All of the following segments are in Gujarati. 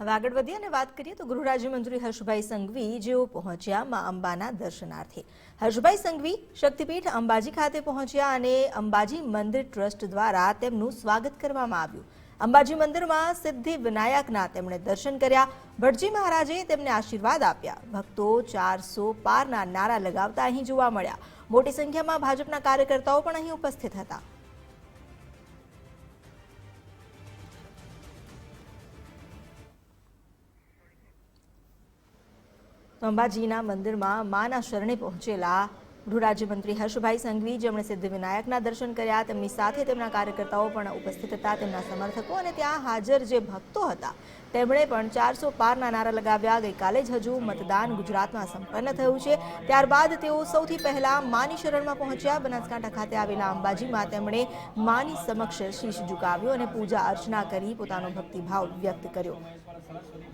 હવે આગળ વધીએ અને વાત કરીએ તો ગૃહ રાજ્યમંત્રી હર્ષભાઈ સંઘવી જેઓ પહોંચ્યા મા અંબાના દર્શનાર્થે. હર્ષભાઈ સંઘવી શક્તિપીઠ અંબાજી ખાતે પહોંચ્યા અને અંબાજી મંદિર ટ્રસ્ટ દ્વારા તેમનું સ્વાગત કરવામાં આવ્યું. અંબાજી મંદિરમાં સિદ્ધિ વિનાયકના તેમણે દર્શન કર્યા. ભટજી મહારાજે તેમને આશીર્વાદ આપ્યા. ભક્તો ચારસો પારના નારા લગાવતા અહીં જોવા મળ્યા. મોટી સંખ્યામાં ભાજપના કાર્યકર્તાઓ પણ અહીં ઉપસ્થિત હતા. અંબાજીના મંદિરમાં માના શરણે પહોંચેલા ગૃહ રાજ્યમંત્રી હર્ષભાઈ સંઘવી, જેમણે સિદ્ધિવિનાયકના દર્શન કર્યા, તેમની સાથે તેમના કાર્યકર્તાઓ પણ ઉપસ્થિત હતા, તેમના સમર્થકો અને ત્યાં હાજર જે ભક્તો હતા, તેમણે પણ ચારસો પારના નારા લગાવ્યા. ગઈકાલે જ હજુ મતદાન ગુજરાતમાં સંપન્ન થયું છે. ત્યારબાદ તેઓ સૌથી પહેલા માની શરણમાં પહોંચ્યા. બનાસકાંઠા ખાતે આવેલા અંબાજીમાં તેમણે માની સમક્ષ શીશ ઝુકાવ્યો અને પૂજા અર્ચના કરી પોતાનો ભક્તિભાવ વ્યક્ત કર્યો.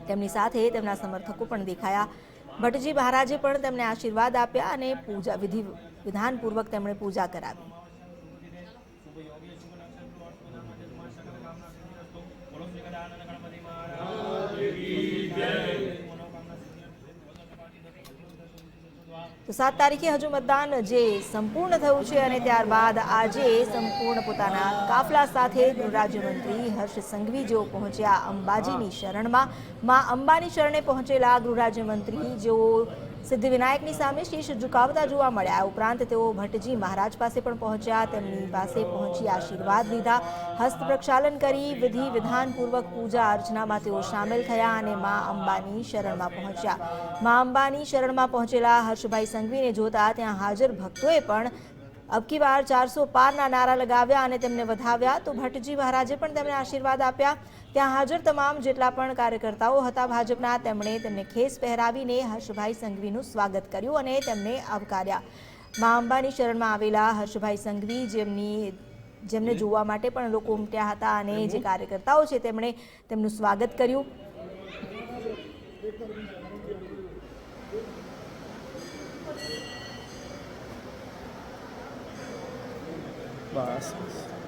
તેમની સાથે તેમના સમર્થકો પણ દેખાયા. ભટ્ટજી મહારાજે પણ તેમને આશીર્વાદ આપ્યા અને પૂજા વિધિ વિધાનપૂર્વક તેમણે પૂજા કરાવી. તો સાત તારીખે હજુ મતદાન જે સંપૂર્ણ થયું છે અને ત્યારબાદ આજે સંપૂર્ણ પોતાના કાફલા સાથે ગૃહરાજ્યમંત્રી હર્ષ સંઘવી જેઓ પહોંચ્યા અંબાજીની શરણમાં. માં અંબાની શરણે પહોંચેલા ગૃહરાજ્યમંત્રી જેઓ સિદ્ધિવિનાયકની સામે શીશ ઝુકાવતા જોવા મળ્યા. ઉપરાંત તેઓ ભટ્ટજી મહારાજ પાસે પણ પહોંચ્યા, તેમની પાસે પહોંચી આશીર્વાદ લીધા. હસ્ત પ્રક્ષાલન કરી, વિધિ વિધાનપૂર્વક પૂજા અર્ચનામાં તેઓ સામેલ થયા અને મા અંબાની શરણમાં પહોંચ્યા. મા અંબાની શરણમાં પહોંચેલા હર્ષભાઈ સંઘવીને જોતા ત્યાં હાજર ભક્તોએ પણ અબકી વાર ચારસો પારના નારા લગાવ્યા અને તેમને વધાવ્યા. તો ભટ્ટજી મહારાજે પણ તેમને આશીર્વાદ આપ્યા. ત્યાં હાજર તમામ જેટલા પણ કાર્યકર્તાઓ હતા ભાજપના તેમણે તેમને ખેસ પહેરાવીને હર્ષભાઈ સંઘવીનું સ્વાગત કર્યું અને તેમને આવકાર્યા. મા અંબાની શરણમાં આવેલા હર્ષભાઈ સંઘવી જેમની જેમને જોવા માટે પણ લોકો ઉમટ્યા હતા અને જે કાર્યકર્તાઓ છે તેમણે તેમનું સ્વાગત કર્યું. Bastos.